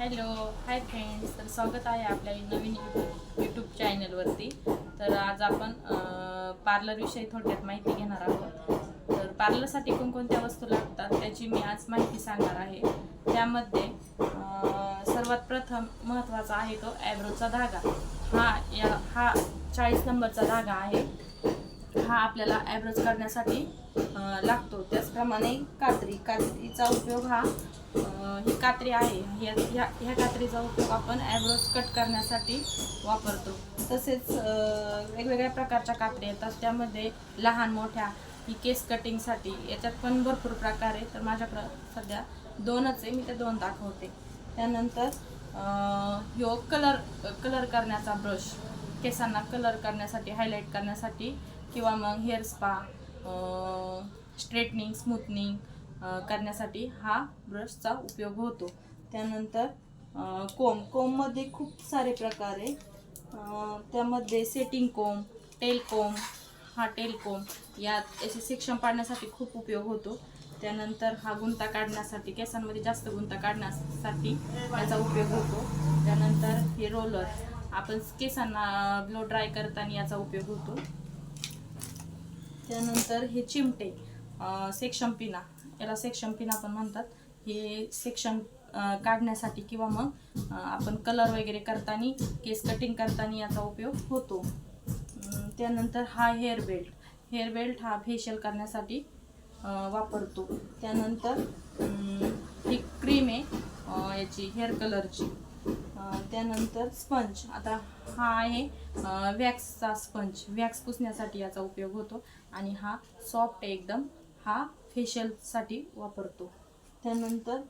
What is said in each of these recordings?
Hello hi friends. तर स्वागत आहे आपल्या नवीन यूट्यूब चॅनलवरती. तर आज आपण पार्लरविषयी थोडक्यात माहिती घेणार आहोत. तर पार्लरसाठी कोणकोणत्या वस्तू लागतात त्याची मी आज माहिती सांगणार आहे. त्यामध्ये सर्वात प्रथम महत्त्वाचा आहे तो ॲब्रोचा धागा. हा या हा चाळीस नंबरचा धागा आहे. हा आपल्याला ॲब्रोज करण्यासाठी लागतो. त्याचप्रमाणे कात्री. कात्रीचा उपयोग हा ही कात्री आहे. ह्या ह्या ह्या कात्रीचा उपयोग आपण ॲब्रोज कट करण्यासाठी वापरतो. तसेच वेगवेगळ्या प्रकारच्या कात्री येतात. त्यामध्ये लहान मोठ्या ही केस कटिंगसाठी याच्यात पण भरपूर प्रकार आहे तर माझ्याकडं सध्या दोनच आहे. मी ते दोन दाखवते. त्यानंतर अं, ह्यो कलर कलर करण्याचा ब्रश केसांना कलर करण्यासाठी हायलाईट करण्यासाठी किंवा मग हेअर स्पा स्ट्रेटनिंग स्मूथनिंग करण्यासाठी हा ब्रशचा उपयोग होतो. त्यानंतर कोम कोममध्ये खूप सारे प्रकार आहे. त्यामध्ये सेटिंग कोम टेल कोम हा टेल कोम यात याचे सेक्शन पाडण्यासाठी खूप उपयोग होतो. त्यानंतर हा गुंता काढण्यासाठी केसांमध्ये जास्त गुंता काढण्यासाठी याचा उपयोग होतो. त्यानंतर हे रोलर आपण केसांना ब्लो ड्राय करताना याचा उपयोग होतो. त्यानंतर हे चिमटे सेक्शन पिना याला सेक्शन पिना पण म्हणतात. हे सेक्शन काढण्यासाठी किंवा मग आपण कलर वगैरे करताना केस कटिंग करताना याचा उपयोग होतो. त्यानंतर हा हेअर बेल्ट हेअर बेल्ट हा फेशियल करण्यासाठी वापरतो. त्यानंतर ही क्रीम आहे याची हेअर कलरची. त्यानंतर स्पंज. आता हा आहे वॅक्सचा स्पंज. वॅक्स पुसण्यासाठी याचा उपयोग होतो आणि हा सॉफ्ट आहे एकदम. हा फेशियलसाठी वापरतो. त्यानंतर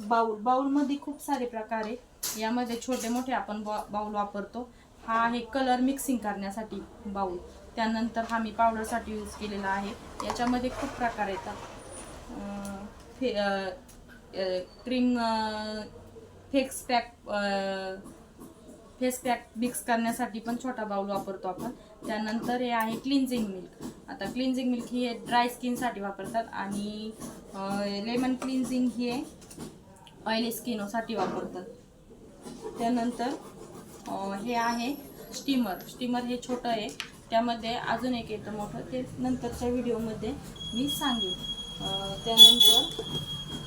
बाऊल. बाऊलमध्ये खूप सारे प्रकार आहे. यामध्ये छोटे मोठे आपण बा बाऊल वापरतो. हा आहे कलर मिक्सिंग करण्यासाठी बाऊल. त्यानंतर हा मी पावडरसाठी यूज केलेला आहे. याच्यामध्ये खूप प्रकार येतात फे cream face pack face pack mix करण्यासाठी पण छोटा बाउल वापरतो आपण. त्यानंतर हे आहे क्लिन्झिंग मिल्क. आता क्लिन्झिंग मिल्क ही ड्राय स्किनसाठी वापरतात आणि लेमन क्लिन्झिंग हे ऑइली स्किनसाठी वापरतात. त्यानंतर हे आहे स्टीमर. स्टीमर हे छोटं आहे. त्यामध्ये अजून एक येतं मोठं. ते नंतरच्या व्हिडिओमध्ये मी सांगेन. त्यानंतर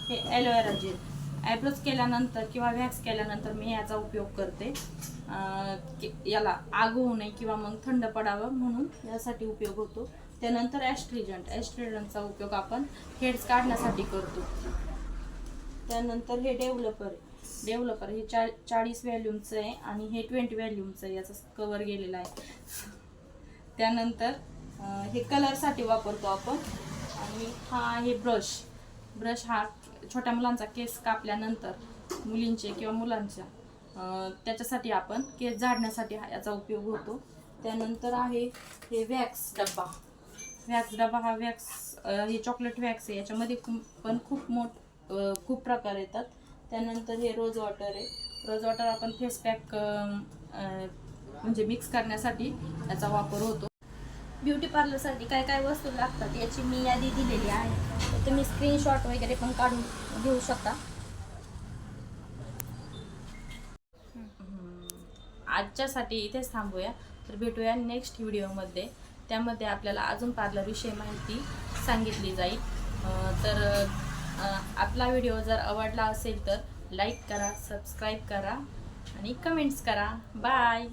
हे ॲलोवेरा जेल. ॲब्रोज केल्यानंतर किंवा व्हॅक्स केल्यानंतर मी याचा उपयोग करते. की- याला आग होऊ नये किंवा मग थंड पडावं म्हणून यासाठी उपयोग होतो. त्यानंतर ॲस्ट्रिजंट ॲस्ट्रिजंटचा उपयोग आपण हेड्स काढण्यासाठी करतो. त्यानंतर हे डेव्हलपर डेव्हलपर हे चा चाळीस व्हॅल्यूमचं आहे आणि हे ट्वेंटी व्हॅल्यूमचं आहे याचा कवर गेलेला आहे. त्यानंतर हे कलरसाठी वापरतो आपण आणि हा आहे ब्रश. ब्रश हा छोट्या मुलांचा केस कापल्यानंतर मुलींचे किंवा मुलांच्या त्याच्यासाठी आपण केस झाडण्यासाठी हा याचा उपयोग होतो. त्यानंतर आहे हे वॅक्स डब्बा. वॅक्स डबा हा वॅक्स हे चॉकलेट वॅक्स आहे. याच्यामध्ये पण खूप मोठ खूप प्रकार येतात. त्यानंतर हे रोज वॉटर आहे. रोज वॉटर आपण फेस पॅक म्हणजे मिक्स करण्यासाठी याचा वापर होतो. ब्युटी पार्लरसाठी काय काय वस्तू लागतात याची मी यादी दिलेली आहे. तर तुम्ही स्क्रीनशॉट वगैरे पण काढून घेऊ शकता. आजच्यासाठी इथेच थांबूया. तर भेटूया नेक्स्ट व्हिडिओमध्ये त्यामध्ये आपल्याला अजून पार्लरविषयी माहिती सांगितली जाईल. तर आपला व्हिडिओ जर आवडला असेल तर लाईक करा सबस्क्राईब करा आणि कमेंट्स करा. बाय